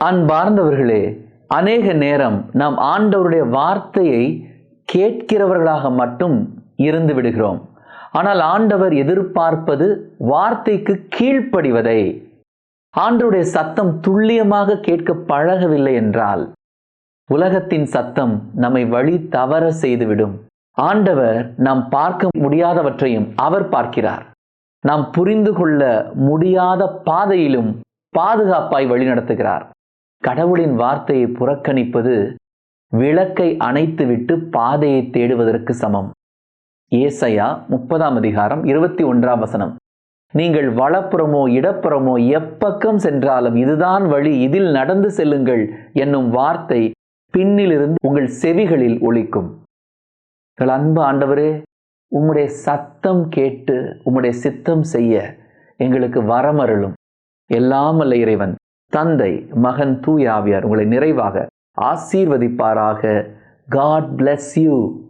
அன்பார்ந்தவர்களே அநேக நேரம் நாம் ஆண்டவருடைய வார்த்தையை கேட்கிறவர்களாக மட்டும் இருந்து விடுகிறோம். ஆனால் ஆண்டவர் எதிர்பார்ப்பது வார்த்தைக்கு கீழ்ப்படிவதை ஆண்டருடைய சத்தம் துல்லியமாக கேட்க பழகவில்லை என்றால் உலகத்தின் சத்தம் நம்மை வழி தவற செய்துவிடும். ஆண்டவர் நாம் பார்க்க முடியாதவற்றையும் அவர் பார்க்கிறார். நாம் புரிந்து கொள்ள முடியாத பாதையிலும் பாதுகாப்பாய் வழிநடத்துகிறார். கடவுளின் வார்த்தையை புறக்கணிப்பது விளக்கை அணைத்துவிட்டு பாதையை தேடுவதற்கு சமம். ஏசையா முப்பதாம் அதிகாரம் இருபத்தி ஒன்றாம் வசனம். நீங்கள் வலப்புறமோ இடப்புறமோ எப்பக்கம் சென்றாலும் இதுதான் வழி இதில் நடந்து செல்லுங்கள் என்னும் வார்த்தை பின்னிலிருந்து உங்கள் செவிகளில் ஒழிக்கும் எங்கள் அன்பு ஆண்டவரே உம்முடைய சத்தம் கேட்டு உம்முடைய சித்தம் செய்ய எங்களுக்கு வரமருளும். எல்லாம் அல்ல இறைவன். தந்தை மகன் தூயாவியார் உங்களை நிறைவாக ஆசீர்வதிப்பாராக. God bless you